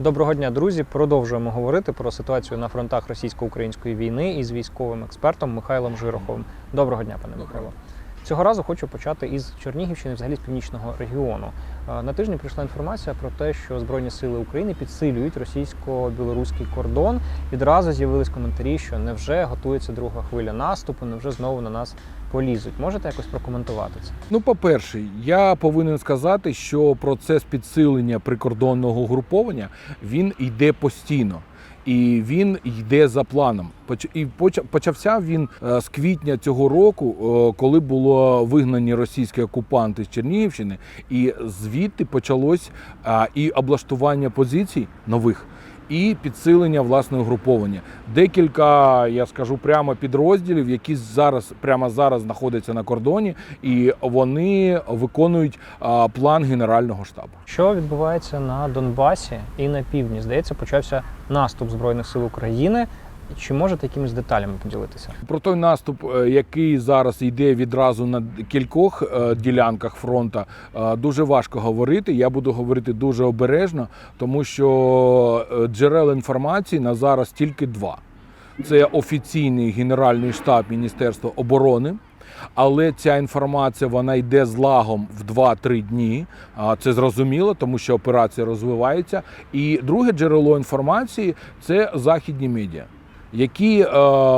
Доброго дня, друзі. Продовжуємо говорити про ситуацію на фронтах російсько-української війни із військовим експертом Михайлом Жироховим. Доброго дня, пане Михайло. Цього разу хочу почати із Чернігівщини, взагалі з північного регіону. Е, На тижні прийшла інформація про те, що Збройні сили України підсилюють російсько-білоруський кордон. Відразу з'явились коментарі, що невже готується друга хвиля наступу, невже знову на нас полізуть. Можете якось прокоментувати це? Ну, по-перше, я повинен сказати, що процес підсилення прикордонного угруповання він йде постійно. І він йде за планом. І поч- почався він е, з квітня цього року, е, коли було вигнані російські окупанти з Чернігівщини, і звідти почалось і облаштування позицій нових. І підсилення власне угруповання. Декілька, я скажу прямо підрозділів, які зараз прямо зараз знаходяться на кордоні, і вони виконують план Генерального штабу. Що відбувається на Донбасі і на півдні? Здається, почався наступ Збройних сил України. Чи можете якимись деталями поділитися? Про той наступ, е, який зараз йде відразу на кількох е, ділянках фронту, е, дуже важко говорити. Я буду говорити дуже обережно, тому що джерел інформації на зараз тільки два: це офіційний генеральний штаб Міністерства оборони. Але ця інформація вона йде з лагом в 2-3 дні. А, Це зрозуміло, тому що операція розвивається. І друге джерело інформації це західні медіа які е,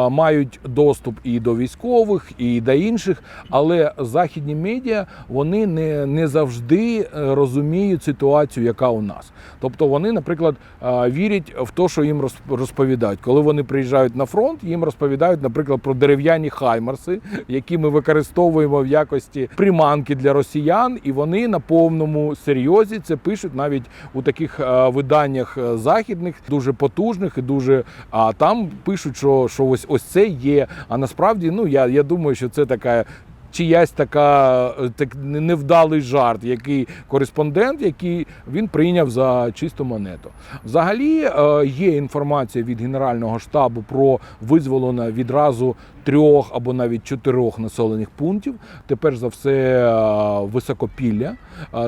мають доступ і до військових, і до інших, але західні медіа вони не, не завжди е, розуміють ситуацію, яка у нас. Тобто вони, наприклад, е, вірять в те, що їм розп- розповідають. Коли вони приїжджають на фронт, їм розповідають, наприклад, про дерев'яні хаймерси, які ми використовуємо в якості приманки для росіян, і вони на повному серйозі це пишуть навіть у таких е, виданнях е, західних, дуже потужних і дуже а там пишуть, що, що ось ось це є. А насправді, ну я, я думаю, що це така. Чиясь така е, так невдалий жарт, який кореспондент, який він прийняв за чисту монету. Взагалі е, є інформація від Генерального штабу про визволення відразу трьох або навіть чотирьох населених пунктів. Тепер за все е, високопілля.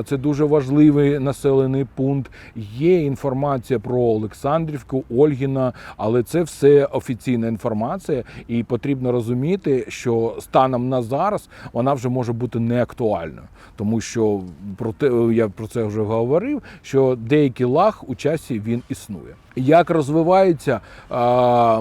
Це дуже важливий населений пункт. Є інформація про Олександрівку, Ольгіна, але це все офіційна інформація, і потрібно розуміти, що станом на зараз вона вже може бути неактуальною, тому що про те я про це вже говорив. Що деякий лаг у часі він існує. Як розвивається,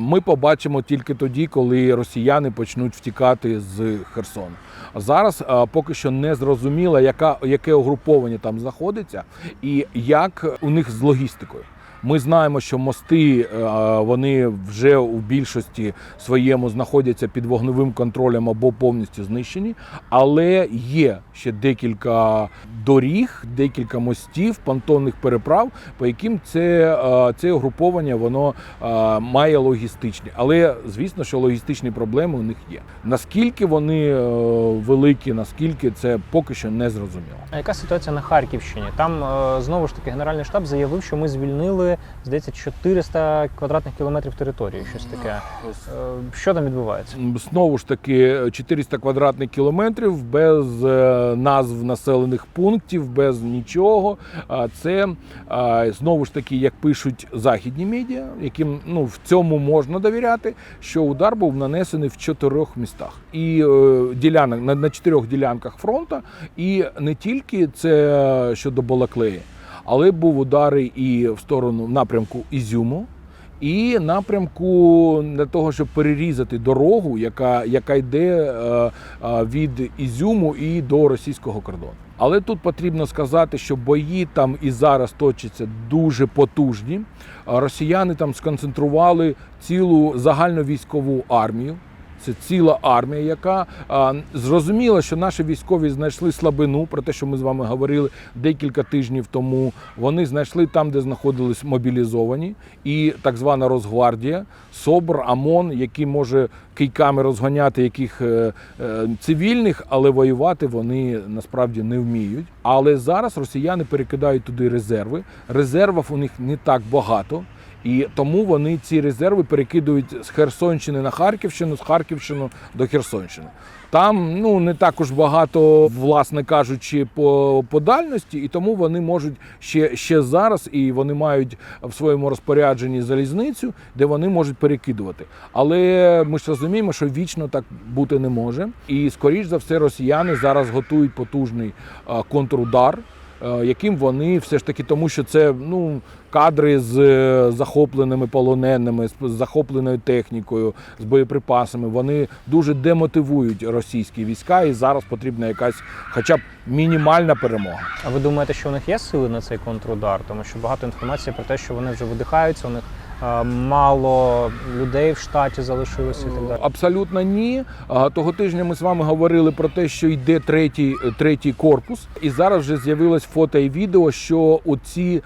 ми побачимо тільки тоді, коли росіяни почнуть втікати з Херсону. А зараз поки що не зрозуміло, яка яке угруповання там знаходиться, і як у них з логістикою. Ми знаємо, що мости е, вони вже у більшості своєму знаходяться під вогневим контролем або повністю знищені, але є ще декілька доріг, декілька мостів, понтонних переправ, по яким це, е, це угруповання воно е, має логістичні. Але звісно, що логістичні проблеми у них є. Наскільки вони великі, наскільки це поки що не зрозуміло. А яка ситуація на Харківщині? Там знову ж таки Генеральний штаб заявив, що ми звільнили здається 400 квадратних кілометрів території. Щось таке. Е, Що там відбувається? Знову ж таки, 400 квадратних кілометрів без е, назв населених пунктів, без нічого. А Це знову ж таки, як пишуть західні медіа, яким ну в цьому можна довіряти, що удар був нанесений в чотирьох містах і е, ділянок на, на чотирьох ділянках фронту. І не тільки це щодо Балаклеї, але був удари і в сторону напрямку Ізюму і напрямку для того, щоб перерізати дорогу, яка, яка йде е, е, від Ізюму і до російського кордону. Але тут потрібно сказати, що бої там і зараз точаться дуже потужні. Росіяни там сконцентрували цілу загальну військову армію. Це ціла армія, яка а, зрозуміла, що наші військові знайшли слабину, про те, що ми з вами говорили декілька тижнів тому. Вони знайшли там, де знаходились мобілізовані, і так звана Росгвардія, СОБР, ОМОН, які може кийками розганяти яких е, е, цивільних, але воювати вони насправді не вміють. Але зараз росіяни перекидають туди резерви. Резервів у них не так багато. І тому вони ці резерви перекидують з Херсонщини на Харківщину, з Харківщини до Херсонщини. Там ну не також багато, власне кажучи, по, по дальності, і тому вони можуть ще, ще зараз, і вони мають в своєму розпорядженні залізницю, де вони можуть перекидувати. Але ми ж розуміємо, що вічно так бути не може. І скоріш за все, росіяни зараз готують потужний контрудар. Е, Яким вони все ж таки, тому що це ну кадри з е, захопленими полоненими, з захопленою технікою, з боєприпасами. Вони дуже демотивують російські війська, і зараз потрібна якась, хоча б мінімальна перемога. А ви думаєте, що у них є сили на цей контрудар? Тому що багато інформації про те, що вони вже видихаються, у них мало людей в штаті залишилося і так далі. Абсолютно ні. Того тижня ми з вами говорили про те, що йде третій, третій корпус, і зараз вже з'явилось фото і відео, що оці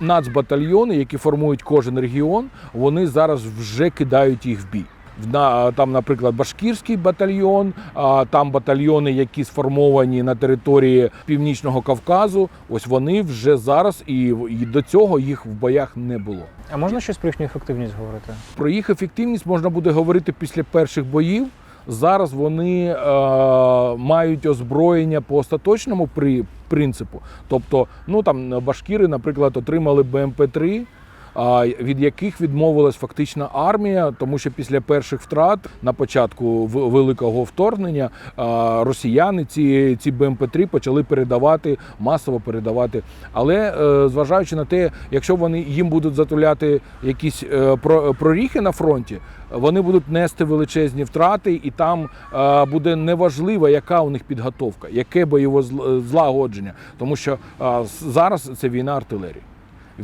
нацбатальйони, які формують кожен регіон, вони зараз вже кидають їх в бій. На- Там, наприклад, Башкірський батальйон, а, там батальйони, які сформовані на території Північного Кавказу. Ось вони вже зараз, і, до цього їх в боях не було. А можна щось про їхню ефективність говорити? Про їх ефективність можна буде говорити після перших боїв. Зараз вони е, мають озброєння по остаточному при, принципу. Тобто, ну там башкіри, наприклад, отримали БМП-3, а, від яких відмовилась фактично армія, тому що після перших втрат на початку великого вторгнення росіяни ці, ці БМП-3 почали передавати масово передавати. Але е, зважаючи на те, якщо вони їм будуть затуляти якісь е, проріхи на фронті, вони будуть нести величезні втрати, і там е, буде неважливо, яка у них підготовка, яке бойове злагодження, тому що зараз це війна артилерії.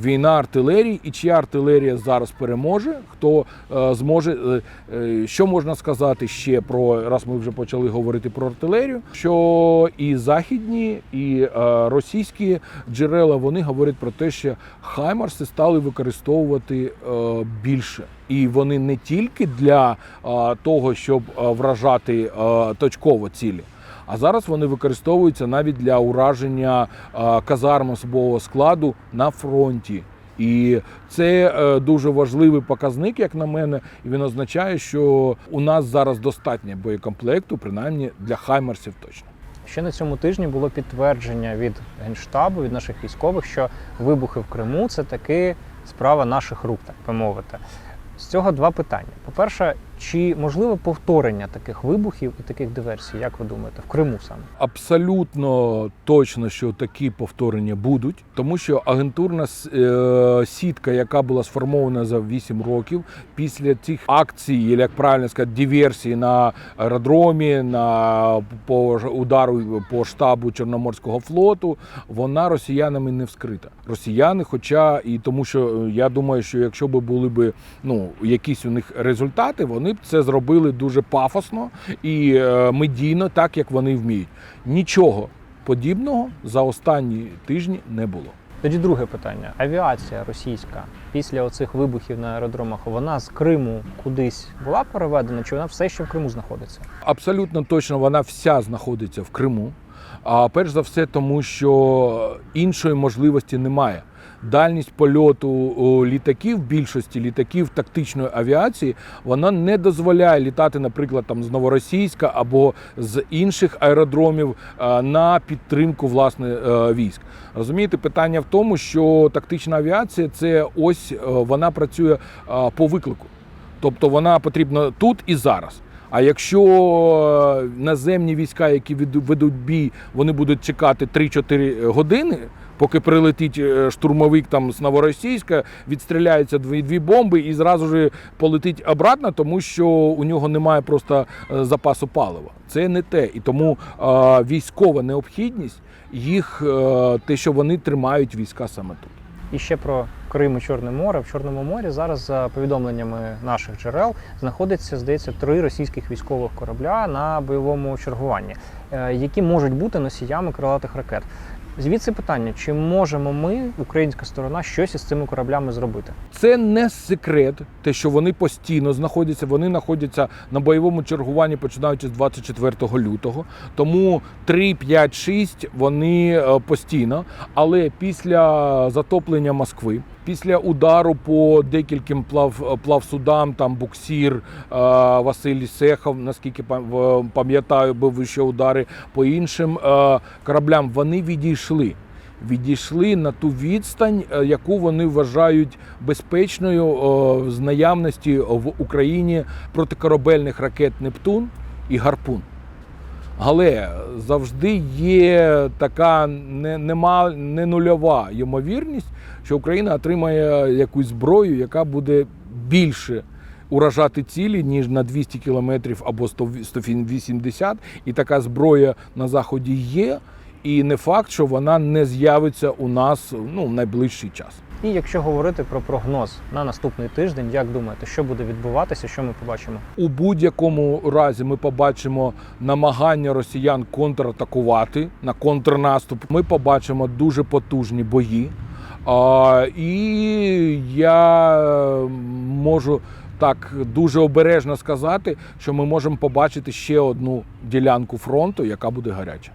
Війна артилерії, і чия артилерія зараз переможе, хто е, зможе. е, е, що можна сказати ще про раз ми вже почали говорити про артилерію? Що і західні, і російські джерела вони говорять про те, що хаймарси стали використовувати більше. І вони не тільки для того, щоб вражати точково цілі. А зараз вони використовуються навіть для ураження казарм особового складу на фронті. І це е, дуже важливий показник, як на мене, і він означає, що у нас зараз достатньо боєкомплекту, принаймні для хаймерсів точно. Ще на цьому тижні було підтвердження від генштабу, від наших військових, що вибухи в Криму це таки справа наших рук, так би мовити. З цього два питання. По-перше, чи можливе повторення таких вибухів і таких диверсій, як ви думаєте, в Криму саме? Абсолютно точно, що такі повторення будуть, тому що агентурна е, сітка, яка була сформована за 8 років, після цих акцій, як правильно сказати, диверсій на аеродромі, на по удару по штабу Чорноморського флоту, вона росіянами не вскрита. Росіяни, хоча і тому, що е, я думаю, що якщо б були б ну якісь у них результати, вони б це зробили дуже пафосно і е, медійно, так як вони вміють. Нічого подібного за останні тижні не було. Тоді друге питання: авіація російська після оцих вибухів на аеродромах, вона з Криму кудись була переведена, чи вона все ще в Криму знаходиться? Абсолютно точно вона вся знаходиться в Криму. А перш за все, тому що іншої можливості немає. Дальність польоту літаків, більшості літаків тактичної авіації, вона не дозволяє літати, наприклад, там з Новоросійська або з інших аеродромів е, на підтримку власне е, військ. Розумієте, питання в тому, що тактична авіація це ось е, вона працює по виклику. Тобто вона потрібна тут і зараз. А якщо е, наземні війська, які веду- ведуть бій, вони будуть чекати 3-4 години, поки прилетить е, штурмовик там з Новоросійська, відстріляються дві, дві бомби і зразу ж полетить обратно, тому що у нього немає просто е, запасу палива. Це не те. І тому військова необхідність їх, те, що вони тримають війська саме тут. І ще про Крим і Чорне море. В Чорному морі зараз, за повідомленнями наших джерел, знаходиться, здається, три російських військових корабля на бойовому чергуванні, е, які можуть бути носіями крилатих ракет. Звідси питання: чи можемо ми, українська сторона, щось із цими кораблями зробити? Це не секрет, те, що вони постійно знаходяться. Вони знаходяться на бойовому чергуванні, починаючи з 24 лютого. Тому 3, 5, 6 вони е, постійно. Але після затоплення Москви, Після удару по декільким плав, плавсудам, там буксір, е, Василь Сехов, наскільки пам'ятаю, був ще удари по іншим е, кораблям, вони відійшли. Відійшли на ту відстань, е, яку вони вважають безпечною з наявності в Україні протикорабельних ракет Нептун і Гарпун. Але завжди є така не, нема, не нульова ймовірність, що Україна отримає якусь зброю, яка буде більше уражати цілі, ніж на 200 кілометрів або 100 180. І така зброя на заході є. І не факт, що вона не з'явиться у нас ну, в найближчий час. І якщо говорити про прогноз на наступний тиждень, як думаєте, що буде відбуватися, що ми побачимо? У будь-якому разі ми побачимо намагання росіян контратакувати на контрнаступ. Ми побачимо дуже потужні бої. А, і я е, можу так дуже обережно сказати, що ми можемо побачити ще одну ділянку фронту, яка буде гаряча.